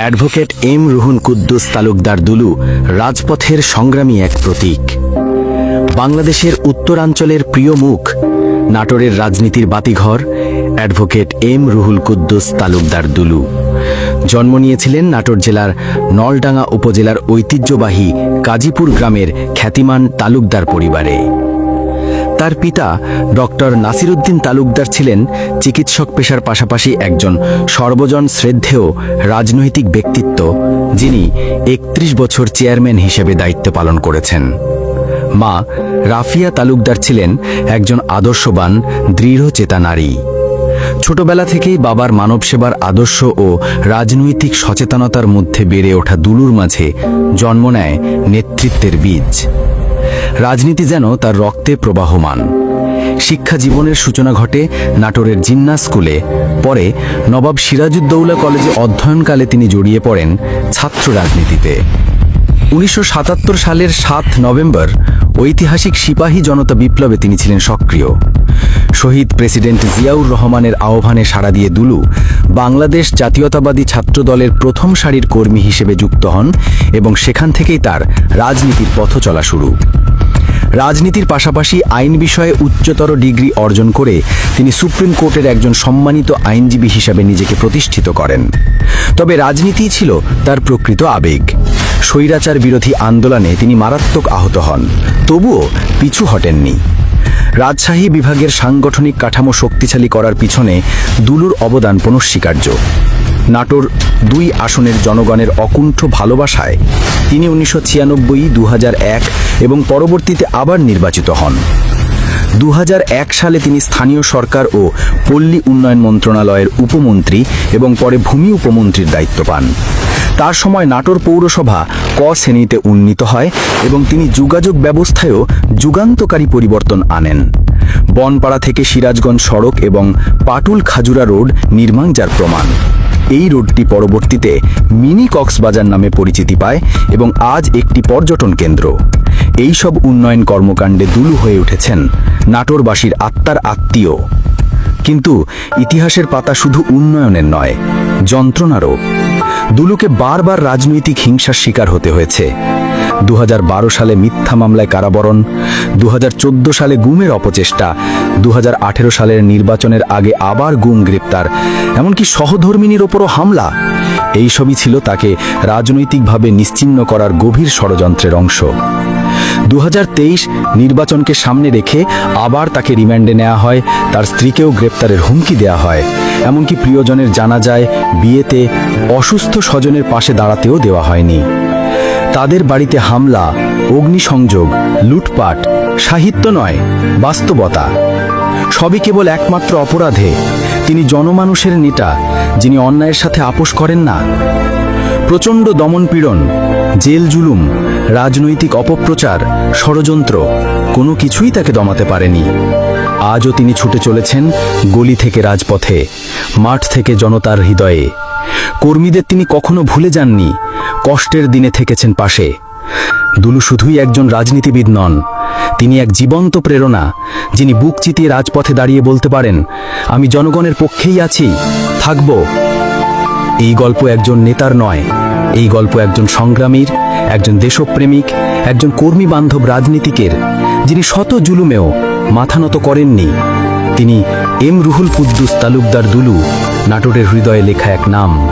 Advocate M Ruhul Kuddus Talukdar Dulu রাজপথের সংগ্রামী এক প্রতীক। বাংলাদেশের উত্তরাঞ্চলের প্রিয় মুখ, নাটোরের রাজনীতির বাতিঘর, অ্যাডভোকেট এম রুহুল কুদ্দুস তালুকদার দুলু। জন্ম নিয়েছিলেন নাটোর জেলার নলডাঙ্গা উপজেলার ঐতিহ্যবাহী কাজীপুর গ্রামের খ্যাতিমান তালুকদার পরিবারে। তার পিতা ডক্টর নাসিরুদ্দিন তালুকদার ছিলেন চিকিৎসক পেশার পাশাপাশি একজন সর্বজন শ্রদ্ধেয় রাজনৈতিক ব্যক্তিত্ব, যিনি একত্রিশ বছর চেয়ারম্যান হিসেবে দায়িত্ব পালন করেছেন। মা রাফিয়া তালুকদার ছিলেন একজন আদর্শবান, দৃঢ় চেতা নারী। ছোটবেলা থেকেই বাবার মানব সেবার আদর্শ ও রাজনৈতিক সচেতনতার মধ্যে বেড়ে ওঠা দুলুর মাঝে জন্ম নেয় নেতৃত্বের বীজ। রাজনীতি যেন তার রক্তে প্রবাহমান। শিক্ষা জীবনের সূচনা ঘটে নাটোরের জিন্না স্কুলে। পরে নবাব সিরাজউদ্দৌলা কলেজে অধ্যয়নকালে তিনি জড়িয়ে পড়েন ছাত্র রাজনীতিতে। উনিশশো সাতাত্তর সালের সাত নভেম্বর ঐতিহাসিক সিপাহী জনতা বিপ্লবে তিনি ছিলেন সক্রিয়। শহীদ প্রেসিডেন্ট জিয়াউর রহমানের আহ্বানে সাড়া দিয়ে দুলু বাংলাদেশ জাতীয়তাবাদী ছাত্র দলের প্রথম সারির কর্মী হিসেবে যুক্ত হন এবং সেখান থেকেই তার রাজনীতির পথ চলা শুরু। রাজনীতির পাশাপাশি আইন বিষয়ে উচ্চতর ডিগ্রি অর্জন করে তিনি সুপ্রিম কোর্টের একজন সম্মানিত আইনজীবী হিসাবে নিজেকে প্রতিষ্ঠিত করেন। তবে রাজনীতি ছিল তার প্রকৃত আবেগ। স্বৈরাচার বিরোধী আন্দোলনে তিনি মারাত্মক আহত হন, তবুও পিছু হটেননি। রাজশাহী বিভাগের সাংগঠনিক কাঠামো শক্তিশালী করার পিছনে দুলুর অবদান পুনঃস্বীকার্য নাটোর দুই আসনের জনগণের অকুণ্ঠ ভালোবাসায় তিনি উনিশশো ছিয়ানব্বই এবং পরবর্তীতে আবার নির্বাচিত হন। দু হাজার এক সালে তিনি স্থানীয় সরকার ও পল্লী উন্নয়ন মন্ত্রণালয়ের উপমন্ত্রী এবং পরে ভূমি উপমন্ত্রীর দায়িত্ব পান। তার সময় নাটোর পৌরসভা ক শ্রেণীতে উন্নীত হয় এবং তিনি যোগাযোগ ব্যবস্থায়ও যুগান্তকারী পরিবর্তন আনেন। বনপাড়া থেকে সিরাজগঞ্জ সড়ক এবং পাটুল খাজুরা রোড নির্মাণ যার প্রমাণ। এই রোডটি পরবর্তীতে মিনি কক্সবাজার নামে পরিচিতি পায় এবং আজ একটি পর্যটন কেন্দ্র। এই সব উন্নয়ন কর্মকাণ্ডে দুলু হয়ে উঠেছেন নাটোরবাসীর আত্মার আত্মীয়। কিন্তু ইতিহাসের পাতা শুধু উন্নয়নের নয়, যন্ত্রণারও। দুলুকে বারবার রাজনৈতিক হিংসার শিকার হতে হয়েছে। দু হাজার বারো সালে মিথ্যা মামলায় কারাবরণ দু হাজার চোদ্দ সালে গুমের অপচেষ্টা দু হাজার আঠেরো সালের নির্বাচনের আগে আবার গুম গ্রেপ্তার। এমনকি সহধর্মিনীর ওপরও হামলা। এই সবই ছিল তাকে রাজনৈতিকভাবে নিশ্চিহ্ন করার গভীর ষড়যন্ত্রের অংশ। দু হাজার তেইশ নির্বাচনকে সামনে রেখে আবার তাকে রিমান্ডে নেওয়া হয়, তার স্ত্রীকেও গ্রেপ্তারের হুমকি দেওয়া হয়। এমনকি প্রিয়জনের জানা যায়, বিয়েতে অসুস্থ স্বজনের পাশে দাঁড়াতেও দেওয়া হয়নি। তাদের বাড়িতে হামলা, অগ্নিসংযোগ, লুটপাট, সাহিত্য নয়, বাস্তবতা। সবই কেবল একমাত্র অপরাধে। তিনি জনমানুষের নেতা, যিনি অন্যায়ের সাথে আপোষ করেন না। প্রচণ্ড দমনপীড়ন, জেল জুলুম, রাজনৈতিক অপপ্রচার, ষড়যন্ত্র, কোনো কিছুই তাকে দমাতে পারেনি। আজও তিনি ছুটে চলেছেন গলি থেকে রাজপথে, মাঠ থেকে জনতার হৃদয়ে। কর্মীদের তিনি কখনো ভুলে যাননি। কষ্টের দিনে থেকেছেন পাশে। দুলু শুধুই একজন রাজনীতিবিদ নন, তিনি এক জীবন্ত প্রেরণা, যিনি বুক চিতিয়ে রাজপথে দাঁড়িয়ে বলতে পারেন, আমি জনগণের পক্ষেই আছি, থাকব। এই গল্প একজন নেতার নয়, এই গল্প একজন সংগ্রামীর, একজন দেশপ্রেমিক, একজন কর্মী বান্ধব রাজনীতিকের, যিনি শত জুলুমেও মাথা নত করেননি। তিনি এম. রুহুল কুদ্দুস তালুকদার দুলু, নাটোরের হৃদয়ে লেখা এক নাম।